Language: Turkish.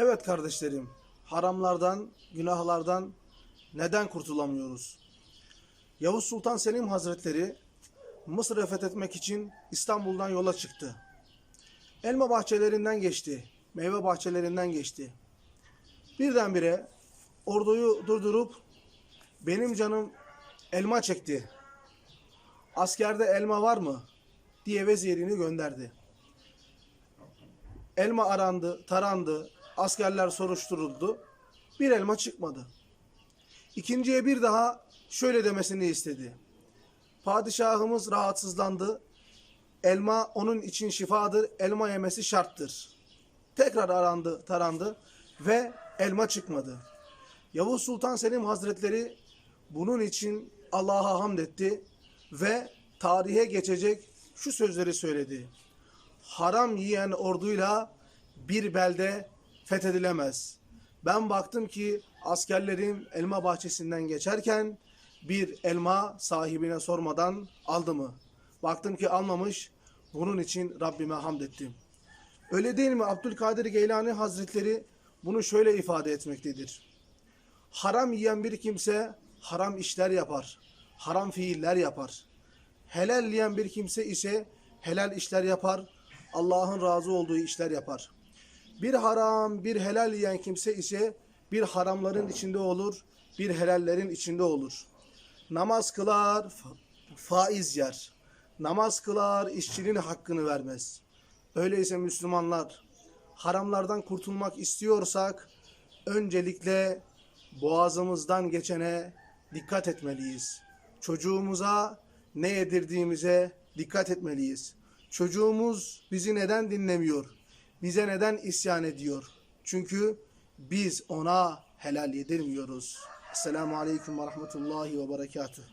Evet kardeşlerim, haramlardan, günahlardan neden kurtulamıyoruz? Yavuz Sultan Selim Hazretleri Mısır'ı fethetmek için İstanbul'dan yola çıktı. Elma bahçelerinden geçti, meyve bahçelerinden geçti. Birdenbire orduyu durdurup benim canım elma çekti. Askerde elma var mı? diye vezirini gönderdi. Elma arandı, tarandı, askerler soruşturuldu. Bir elma çıkmadı. İkinciye bir daha şöyle demesini istedi. Padişahımız rahatsızlandı. Elma onun için şifadır. Elma yemesi şarttır. Tekrar arandı, tarandı ve elma çıkmadı. Yavuz Sultan Selim Hazretleri bunun için Allah'a hamd etti ve tarihe geçecek şu sözleri söyledi haram yiyen orduyla bir belde fethedilemez. Ben baktım ki askerlerim elma bahçesinden geçerken bir elma sahibine sormadan aldı mı? Baktım ki almamış. Bunun için Rabbime hamd ettim. Öyle değil mi? Abdülkadir Geylani Hazretleri bunu şöyle ifade etmektedir. Haram yiyen bir kimse haram işler yapar. Haram fiiller yapar. Helal yiyen bir kimse ise helal işler yapar. Allah'ın razı olduğu işler yapar. Bir haram, bir helal yiyen kimse ise bir haramların içinde olur, bir helallerin içinde olur. Namaz kılar, fa- faiz yer. Namaz kılar, işçinin hakkını vermez. Öyleyse Müslümanlar, haramlardan kurtulmak istiyorsak, öncelikle boğazımızdan geçene dikkat etmeliyiz. Çocuğumuza ne yedirdiğimize dikkat etmeliyiz. Çocuğumuz bizi neden dinlemiyor? Bize neden isyan ediyor? Çünkü biz ona helal yedirmiyoruz. Esselamu Aleyküm ve Rahmetullahi ve Berekatuhu.